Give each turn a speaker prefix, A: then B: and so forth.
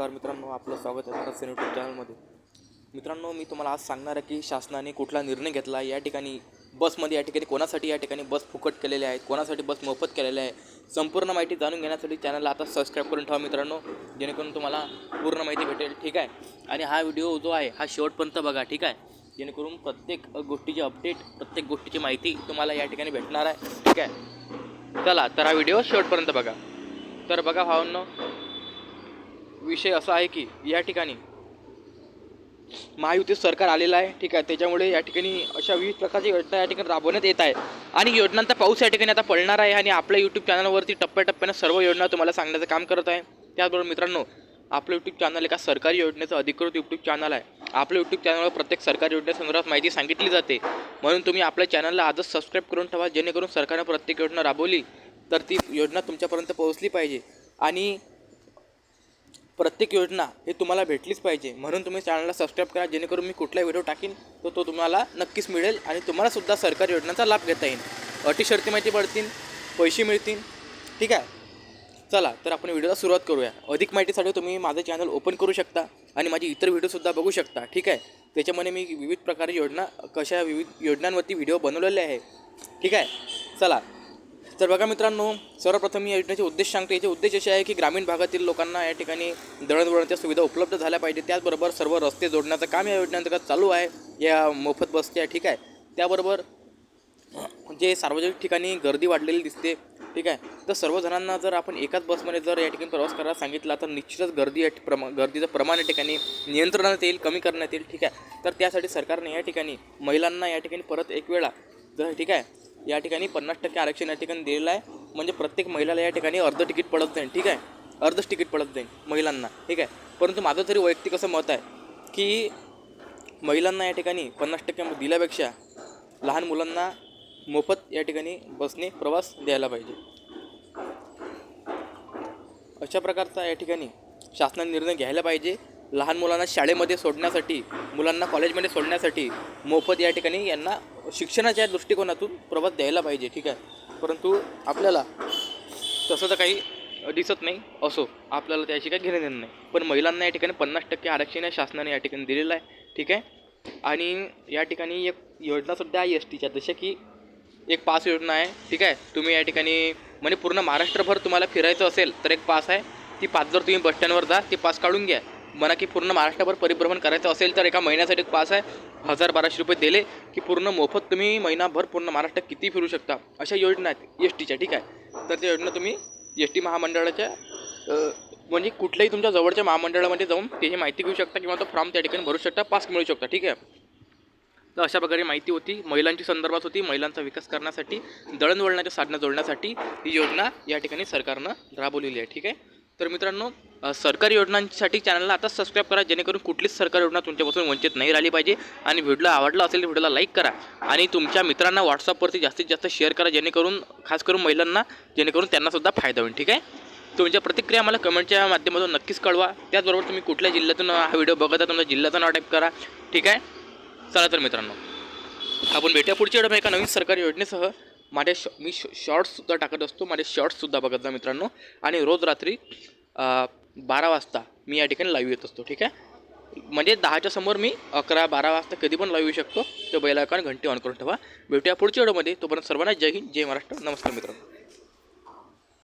A: नमस्कार मित्रांनो आपलं स्वागत आहे भारत सेन यूट्यूब चॅनलमध्ये मित्रांनो मी तुम्हाला आज सांगणार आहे की शासनाने कुठला निर्णय घेतला या ठिकाणी बसमध्ये या ठिकाणी कोणासाठी या ठिकाणी बस फुकट केलेले आहेत कोणासाठी बस मोफत केलेल्या आहे संपूर्ण माहिती जाणून घेण्यासाठी चॅनलला आता सबस्क्राईब करून ठेवा मित्रांनो जेणेकरून तुम्हाला पूर्ण माहिती भेटेल ठीक आहे? आणि हा व्हिडिओ जो आहे हा शेवटपर्यंत बघा ठीक आहे? जेणेकरून प्रत्येक गोष्टीची अपडेट प्रत्येक गोष्टीची माहिती तुम्हाला या ठिकाणी भेटणार आहे ठीक आहे? चला तर हा व्हिडिओ शेवटपर्यंत बघा. तर बघा भावांनो विषय असा आहे की या ठिकाणी महायुतीत सरकार आलेलं आहे ठीक आहे. त्याच्यामुळे या ठिकाणी अशा विविध प्रकारच्या योजना या ठिकाणी राबवण्यात येत आहे. आणि योजनांचा पाऊस या ठिकाणी आता पडणार आहे आणि आपल्या यूट्यूब चॅनलवरती टप्प्याटप्प्यानं सर्व योजना तुम्हाला सांगण्याचं काम करत आहे. त्याचबरोबर मित्रांनो आपलं यूट्यूब चॅनल एका सरकारी योजनेचं अधिकृत यूट्यूब चॅनल आहे. आपल्या यूट्यूब चॅनलवर प्रत्येक सरकारी योजनेसंदर्भात माहिती सांगितली जाते. म्हणून तुम्ही आपल्या चॅनलला आजच सबस्क्राईब करून ठेवा जेणेकरून सरकारनं प्रत्येक योजना राबवली तर ती योजना तुमच्यापर्यंत पोहोचली पाहिजे. आणि प्रत्येक योजना हे तुम्हाला भेटलीच पाहिजे. म्हणून तुम्ही चॅनलला सबस्क्राईब करा जेणेकरून मी कुठला व्हिडिओ टाकीन तर तो तुम्हाला नक्कीच मिळेल आणि तुम्हालासुद्धा सरकारी योजनांचा लाभ घेता येईल. अटी शर्ती माहिती पडतील पैसे मिळतील ठीक आहे? चला तर आपण व्हिडिओला सुरुवात करूया. अधिक माहितीसाठी तुम्ही माझं चॅनल ओपन करू शकता आणि माझी इतर व्हिडिओसुद्धा बघू शकता ठीक आहे? त्याच्यामध्ये मी विविध प्रकारे योजना कशा विविध योजनांवरती व्हिडिओ बनवलेले आहे ठीक आहे? चला तर बघा मित्रांनो सर्वप्रथम या योजनेचे उद्देश सांगते. याचे उद्देश असे आहे की ग्रामीण भागातील लोकांना या ठिकाणी दळणवळणाच्या सुविधा उपलब्ध झाल्या पाहिजे त्याचबरोबर सर्व रस्ते जोडण्याचं काम या योजनेअंतर्गत चालू आहे. या मोफत बसच्या ठीक आहे. त्याबरोबर जे सार्वजनिक ठिकाणी गर्दी वाढलेली दिसते ठीक आहे. तर सर्वजणांना जर आपण एकाच बसमध्ये जर या ठिकाणी प्रवास करायला सांगितला तर निश्चितच गर्दी या प्रमा गर्दीचं प्रमाण या ठिकाणी नियंत्रणात येईल कमी करण्यात येईल ठीक आहे. तर त्यासाठी सरकारने या ठिकाणी महिलांना या ठिकाणी परत एक वेळा जर ठीक आहे या ठिकाणी पन्नास टक्के आरक्षण या ठिकाणी दिलेलं आहे. म्हणजे प्रत्येक महिलाला या ठिकाणी अर्ध तिकीट पडत जाईल ठीक आहे? अर्धच तिकीट पडत जाईल महिलांना ठीक आहे? परंतु माझं तरी वैयक्तिक असं मत आहे की महिलांना या ठिकाणी पन्नास टक्के दिल्यापेक्षा लहान मुलांना मोफत या ठिकाणी बसने प्रवास द्यायला पाहिजे. अशा प्रकारचा या ठिकाणी शासनाने निर्णय घ्यायला पाहिजे. लहान मुलांना शाळेमध्ये सोडण्यासाठी मुलांना कॉलेजमध्ये सोडण्यासाठी मोफत या ठिकाणी यांना शिक्षणाच्या दृष्टिकोनातून प्रवास द्यायला पाहिजे ठीक आहे? परंतु आपल्याला तसं तर काही दिसत नाही असो आपल्याला त्याशी काही घेणं देणं नाही. पण महिलांना या ठिकाणी पन्नास टक्के आरक्षण या शासनाने या ठिकाणी दिलेलं आहे ठीक आहे? आणि या ठिकाणी एक योजनासुद्धा आहे एस टीच्या जसे की एक पास योजना आहे ठीक आहे? तुम्ही या ठिकाणी म्हणजे पूर्ण महाराष्ट्रभर तुम्हाला फिरायचं असेल तर एक पास आहे. ती पास जर तुम्ही बसस्टँडवर जा ती पास काढून घ्या. म्हणा की पूर्ण महाराष्ट्रभर परिभ्रमण करायचं असेल तर एका महिन्यासाठी एक पास आहे. हजार बाराशे रुपये दिले की पूर्ण मोफत तुम्ही महिनाभर पूर्ण महाराष्ट्रात किती फिरू शकता? अशा योजना आहेत एस टीच्या ठीक आहे? तर त्या योजना तुम्ही एस टी महामंडळाच्या म्हणजे कुठल्याही तुमच्या जवळच्या महामंडळामध्ये जाऊन त्याची माहिती घेऊ शकता किंवा तो फॉर्म त्या ठिकाणी भरू शकता पास मिळू शकता ठीक आहे? तर अशा प्रकारे माहिती होती महिलांची संदर्भात होती महिलांचा विकास करण्यासाठी दळणवळणाच्या साधनं जोडण्यासाठी ही योजना या ठिकाणी सरकारनं राबवलेली आहे ठीक आहे? तर मित्रांनो सरकारी योजनांसाठी चॅनलला आता सबस्क्राईब करा जेणेकरून कुठलीच सरकारी योजना तुमच्यापासून वंचित नाही राहिली पाहिजे. आणि व्हिडिओला आवडला असेल तर व्हिडिओला लाईक करा. आणि तुमच्या मित्रांना व्हॉट्सअपवरती जास्तीत जास्त शेअर करा जेणेकरून खास करून महिलांना जेणेकरून त्यांनासुद्धा फायदा होईल ठीक आहे? तुमच्या प्रतिक्रिया मला कमेंटच्या माध्यमातून नक्कीच कळवा. त्याचबरोबर तुम्ही कुठल्या जिल्ह्यातून हा व्हिडिओ बघत आहे तुमच्या जिल्ह्याचं नाव टाईप करा ठीक आहे? चला तर मित्रांनो आपण भेटूया पुढच्या वेळेला एका नवीन सरकारी योजनेसह. माझ्या शॉ मी श शॉर्ट्ससुद्धा टाकत असतो माझे शॉर्ट्ससुद्धा बघत जा मित्रांनो. आणि रोज रात्री बारा वाजता मी या ठिकाणी लाईव्ह येत असतो ठीक आहे? म्हणजे दहाच्या समोर मी अकरा बारा वाजता कधी पण लाईव्ह येऊ शकतो. तो बैलाकान घंटी ऑन करून ठेवा. भेटूया पुढच्या व्हिडिओमध्ये. तोपर्यंत सर्वांना जय हिंद जय महाराष्ट्र. नमस्कार मित्रांनो.